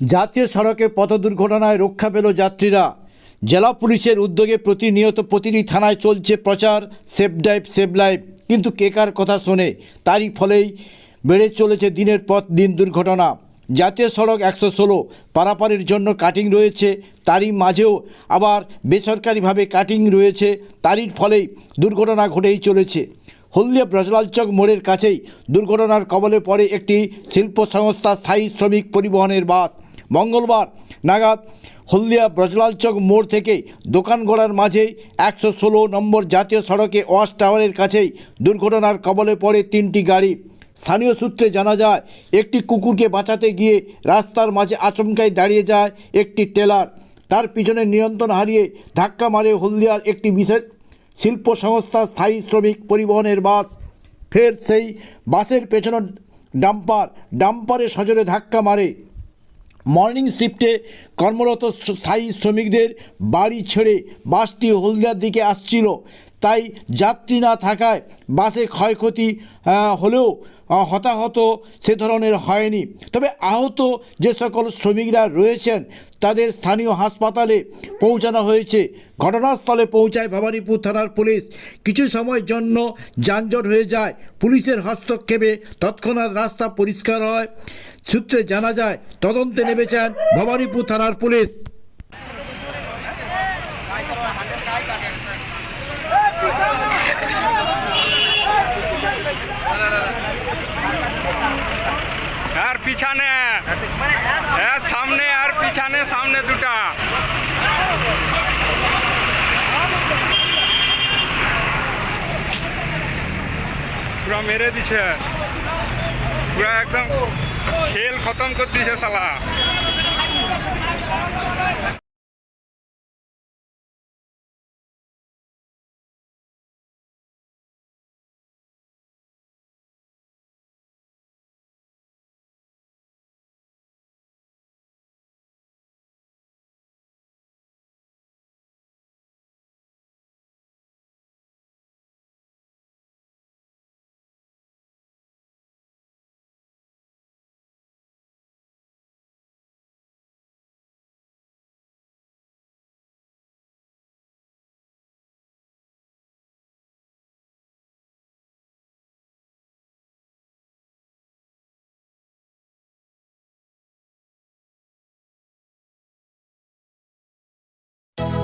জাতীয় সড়কে পথ দুর্ঘটনায় রক্ষা পেল যাত্রীরা। জেলা পুলিশের উদ্যোগে প্রতিনিয়ত প্রতিটি থানায় চলছে প্রচার, সেফ ড্রাইভ সেভ লাইফ। কিন্তু কে কার কথা শোনে, তারই ফলেই বেড়ে চলেছে দিনের পর দিন দুর্ঘটনা। জাতীয় সড়ক একশো ষোলো পারাপারের জন্য কাটিং রয়েছে, তারই মাঝেও আবার বেসরকারিভাবে কাটিং রয়েছে, তারই ফলেই দুর্ঘটনা ঘটেই চলেছে। হলদিয়া ব্রজলালচক মোড়ের কাছেই দুর্ঘটনার কবলে পড়ে একটি শিল্প সংস্থা স্থায়ী শ্রমিক পরিবহনের বাস। মঙ্গলবার নাগাদ হলদিয়া ব্রজলালচক মোড় থেকে দোকানগড়ার মাঝেই একশো ষোলো নম্বর জাতীয় সড়কে ওয়াশ টাওয়ারের কাছেই দুর্ঘটনার কবলে পড়ে তিনটি গাড়ি। স্থানীয় সূত্রে জানা যায়, একটি কুকুরকে বাঁচাতে গিয়ে রাস্তার মাঝে আচমকায় দাঁড়িয়ে যায় একটি টেলার। তার পিছনে নিয়ন্ত্রণ হারিয়ে ধাক্কা মারে হলদিয়ার একটি বিশেষ শিল্প সংস্থা স্থায়ী শ্রমিক পরিবহনের বাস। ফের সেই বাসের পেছনে ডাম্পার, ডাম্পারে সজোরে ধাক্কা মারে মর্নিং শিফটে কর্মরত স্থায়ী শ্রমিকদের বাড়ি ছেড়ে বাসটি হলদিয়ার দিকে আসছিল। তাই যাত্রী না থাকায় বাসে ক্ষয়ক্ষতি হলেও হতাহত সে ধরনের হয়নি। তবে আহত যে সকল শ্রমিকরা রয়েছেন, তাদের স্থানীয় হাসপাতালে পৌঁছানো হয়েছে। ঘটনাস্থলে পৌঁছায় ভবানীপুর থানার পুলিশ। কিছু সময়ের জন্য যানজট হয়ে যায়। পুলিশের হস্তক্ষেপে তৎক্ষণাৎ রাস্তা পরিষ্কার হয়। সূত্রে জানা যায়, তদন্তে নেমেছেন ভবানীপুর থানার পুলিশ আর পিছনে। হ্যাঁ সামনে আর পিছনে, সামনে দুটা। পুরা মেরে দিছে। পুরা একদম খেল খতম করে দিছে সালা